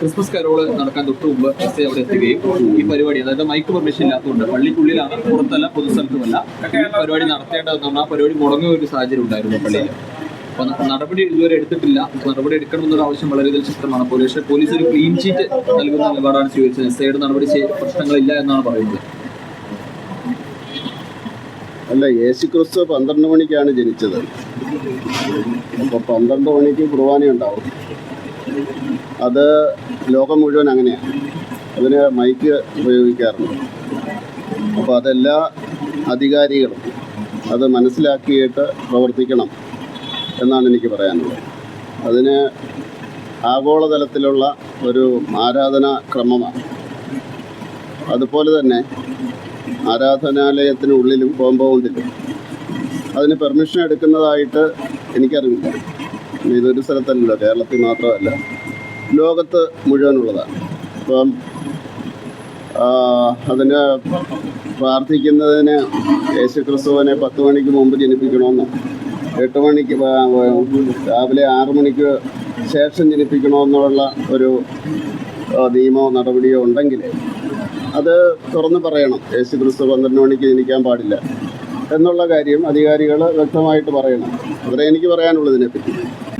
Christmas Carol നടക്കാൻ തൊട്ട് മുമ്പ് എസ് അവിടെ എത്തുകയും ഈ പരിപാടി അതായത് മൈക്ക് പെർമിഷൻ ഇല്ലാത്തതുകൊണ്ട് പള്ളിക്കുള്ളിലാണ് പുറത്തല്ല പൊതുസ്ഥലത്തുമല്ല പരിപാടി നടത്തേണ്ടതെന്ന് ആ പരിപാടി മുടങ്ങിയ ഒരു സാഹചര്യം ഉണ്ടായിരുന്നു പള്ളിയിൽ. അപ്പൊ നടപടി ഇതുവരെ എടുത്തിട്ടില്ല. നടപടി എടുക്കണമെന്നൊരു ആവശ്യം വളരെ ശക്തമാണ്. പോലീസ് പോലീസ് ഒരു ക്ലീൻ ചീറ്റ് നൽകുന്ന നിലപാടാണ് സ്വീകരിച്ചത്. എസ് ഐയുടെ നടപടി പ്രശ്നങ്ങളില്ല എന്നാണ് പറയുന്നത്. അല്ല യേശു ക്രിസ്തു പന്ത്രണ്ട് മണിക്കാണ് ജനിച്ചത്. അപ്പോൾ പന്ത്രണ്ട് മണിക്ക് കുർബാന ഉണ്ടാവും അത് ലോകം മുഴുവൻ അങ്ങനെയാണ് അതിന് മൈക്ക് ഉപയോഗിക്കാറുണ്ട്. അപ്പോൾ അതെല്ലാ അധികാരികളും അത് മനസ്സിലാക്കിയിട്ട് പ്രവർത്തിക്കണം എന്നാണ് എനിക്ക് പറയാനുള്ളത്. അതിന് ആഗോളതലത്തിലുള്ള ഒരു ആരാധനാ ക്രമമാണ് അതുപോലെ തന്നെ ആരാധനാലയത്തിനുള്ളിലും കോമ്പൗണ്ടിലും അതിന് പെർമിഷൻ എടുക്കുന്നതായിട്ട് എനിക്കറിയില്ല ഇതൊരു സ്ഥലത്തല്ലല്ലോ കേരളത്തിൽ മാത്രമല്ല. ലോകത്ത് മുഴുവനുള്ളതാണ്. അപ്പം അതിന് പ്രാർത്ഥിക്കുന്നതിന് യേശു ക്രിസ്തുവിനെ പത്ത് മണിക്ക് മുമ്പ് ജനിപ്പിക്കണമെന്ന് എട്ട് മണിക്ക് രാവിലെ ആറ് മണിക്ക് ശേഷം ജനിപ്പിക്കണമെന്നുള്ള ഒരു നിയമോ നടപടിയോ ഉണ്ടെങ്കിൽ അത് തുറന്ന് പറയണം. യേശു ക്രിസ്തു പന്ത്രണ്ട് മണിക്ക് ജനിക്കാൻ പാടില്ല എന്നുള്ള കാര്യം അധികാരികൾ വ്യക്തമായിട്ട് പറയണം. അത്രേ എനിക്ക് പറയാനുള്ളൂ ഇതിനെപ്പറ്റി.